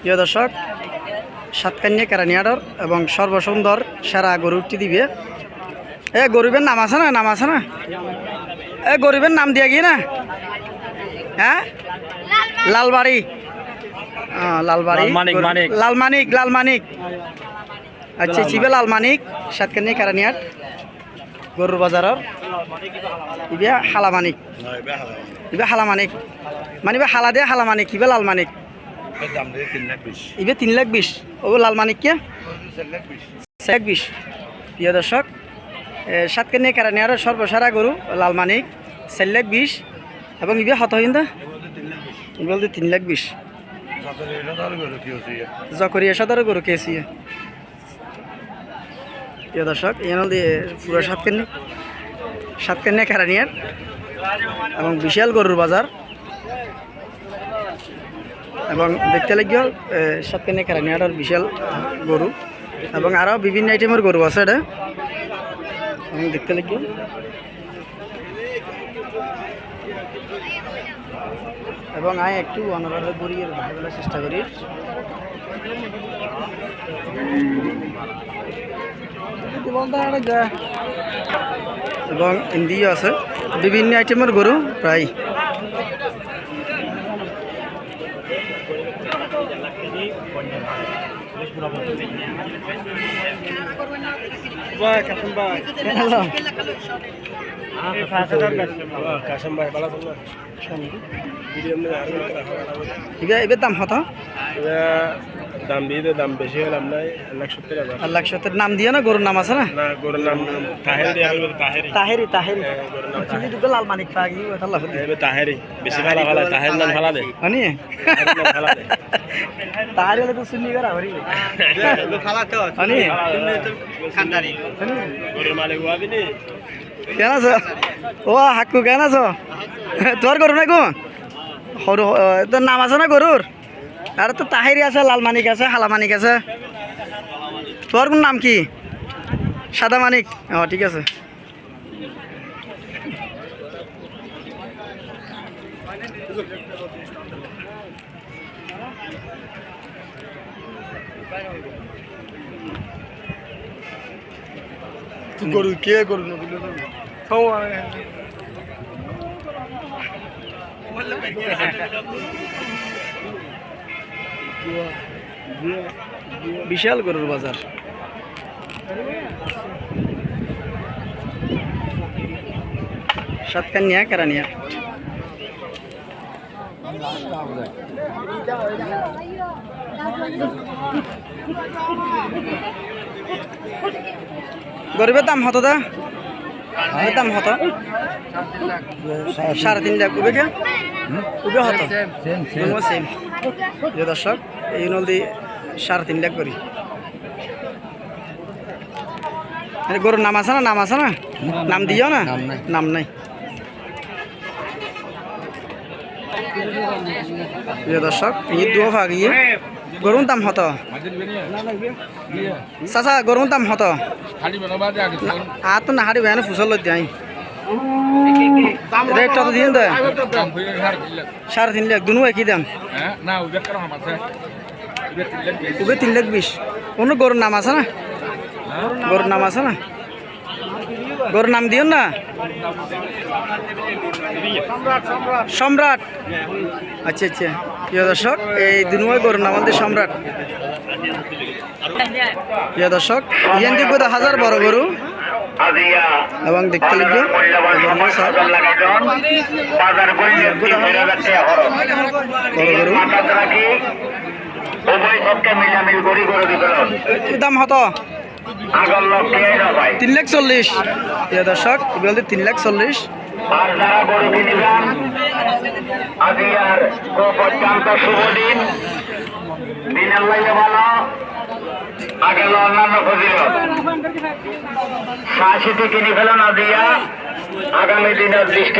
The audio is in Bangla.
প্রিয় দর্শক সাতকান্যা কেরানিয়াডর এবং সর্বসুন্দর সেরা গরুটি দিবে। এ গরিবের নাম আছে না? নাম আছে না? এ গরিবের নাম দিয়ে গিয়ে না? হ্যাঁ? লালবাড়ি। লালবাড়ি। লালমানিক, মানিক। লালমানিক লালমানিক। আচ্ছা চিবে লালমানিক সাতকান্যা কেরানিয়াট গরুর বাজারর। ইবে হালামানিক। ইবে হালামানিক। মানে ইবে হালা দিয়ে হালামানিক ইবে লালমানিক। ইবে তিন লাখ বিশ। ও লাল মানিক কে? এক বিশ। প্রিয় দর্শক সাতকান্নি কারণে আরও সর্বসারা গরু লাল মানিক চার লাখ বিশ। এবং ইবে হত হিন্দা? বলতে তিন লাখ বিশ। জকরিয়া সাদারও গরু কেছি প্রিয় দর্শক হল দিয়ে পুরো সাতকান্নি সাতকান্নি কারানিয়ার এবং বিশাল গরুর বাজার। এবং দেখতে লাগিও সাতকানি কারানিয়াটার বিশাল গরু এবং আরও বিভিন্ন আইটেমের গরু আছে এটা। এবং দেখতে লাগিও এবং আয় একটু অনরালে গড়িয়ে ভাইবেলার চেষ্টা করি এবং ইন্দিও আছে। বিভিন্ন আইটেমের গরু প্রায় এবার দাম হতো দাম দিয়ে দাম বেশি হলাম নাই লাখ সত্তর হাজার আল্লাহ সত্যের নাম দিয়ে না গরুর নাম আছে না না গরুর নাম তাহেরি তাহেরি তাহেরি তাহেরি গরুর নাম চিনি দুটো লাল মানিক পা গিয়ে ওটা লাভ তাহেরি তাহেরি বেশি ভালো ভালো তাহের নাম ভালো দে। নাম ভালো দে তাহারি হলে তো শুনি করা হরি। হনি? গরুর মালিক হওয়াবি নি? কেন আছো? ও হাক্কু কেন আছো? তোর গরু না কোন সৰু আহ, তোৰ নাম আছে না গৰুৰ? আৰু তোৰ তাহেৰি আছে লাল মানিক আছে হালা মানিক আছে। তোৰ কোন নাম কি? সাদা মানিক অঁ ঠিক আছে। গরু কে গরু বিশাল গরুর বাজার। সাতকানিয়া কেরানিয়া। গরিবের দাম হতো দা দাম হতো সাড়ে তিন লাখ। উবে কে? উবে হতো সেম যে দর্শক এই নদী সাড়ে তিন লাখ করি। গরুর নাম আছে না? নাম আছে না? নাম দিও না? নাম নাই। প্রিয় দর্শক, ঈদ দুও ভাগ ইয়ে গরুর দাম হতো চাচা, গরুর দাম হতো আর তো নাহারি বেয়ানে ফুসল দিয়াই। রেট কত দিন দে। সাড়ে তিন লাখ দুনো একই দাম উবে তিন লাখ বিশ কোনো গরুর নাম আছে না? গরুর নাম আছে না? গরুর নাম দিও না? সম্রাট। আচ্ছা আচ্ছা। প্রিয় দর্শক এই দুনুয় গরুর নাম আমাদের সম্রাট। প্রিয় দর্শক ইয়ান দেখব হাজার বড় গরু। এবং দেখতে লিখবে কি দাম হতো তিন লাখ চল্লিশ। প্রিয় দর্শক তিন লাখ চল্লিশ। আর যারা গরু শুভ দিন। দিনের লাগে ভালো আগে অন্যান্য ফজিল সাহসিতে কিনি ফেলেন আজিয়া আগামী দিনের দৃষ্টি